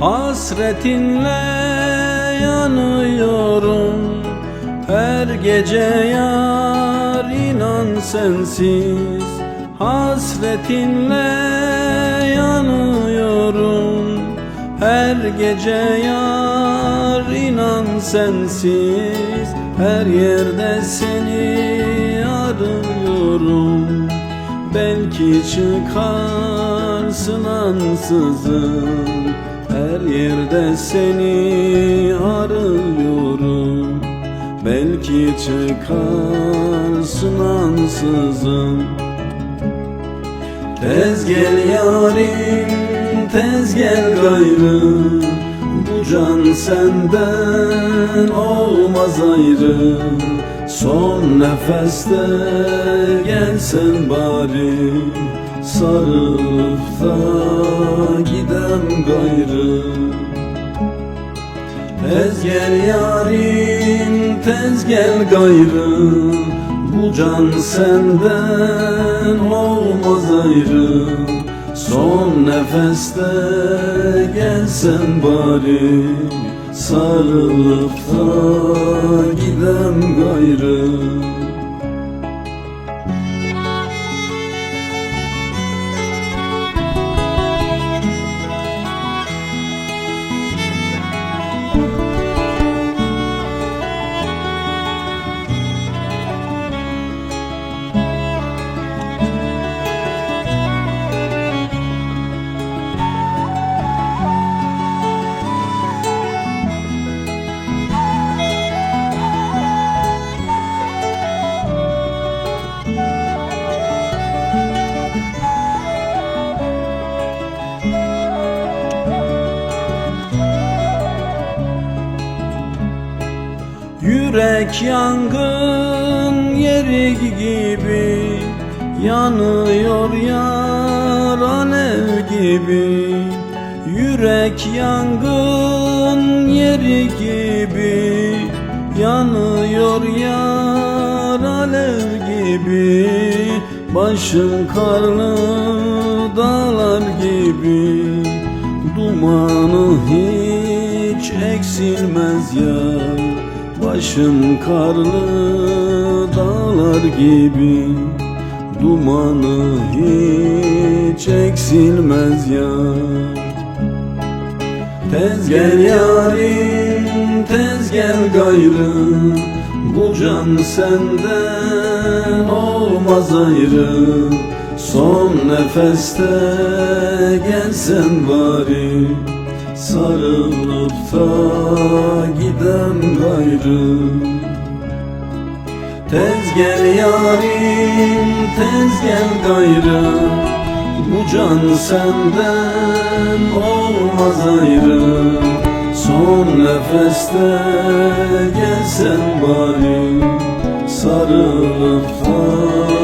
Hasretinle yanıyorum. Her gece yar inan sensiz. Hasretinle yanıyorum. Her gece yar inan sensiz. Her yerde seni arıyorum. Belki çıkarsın ansızın Her yerde seni arıyorum. Belki çıkarsın ansızın. Tez gel yarim, tez gel gayrı Bu can senden olmaz ayrı Son nefeste gelsen bari Sarılıp da gidem gayrı. Tez gel yarim, tez gel gayrı. Bu can senden olmaz ayrı. Son nefeste gelsen bari. Sarılıp da gidem gayrı Yürek yangın yeri gibi Yanıyor yar alev gibi. Yürek yangın yeri gibi Yanıyor yar alev gibi. Başın karlı dağlar gibi. Dumanı hiç eksilmez yar Başım karlı dağlar gibi Dumanı hiç eksilmez yar Tez gel yarim, tez gel gayrı Bu can senden olmaz ayrı Son nefeste gelsen bari Sarılıp da gidem gayrı. Tez gel yarim, tez gel gayrı. Bu can senden olmaz ayrı. Son nefeste gelsen bari Sarılıp da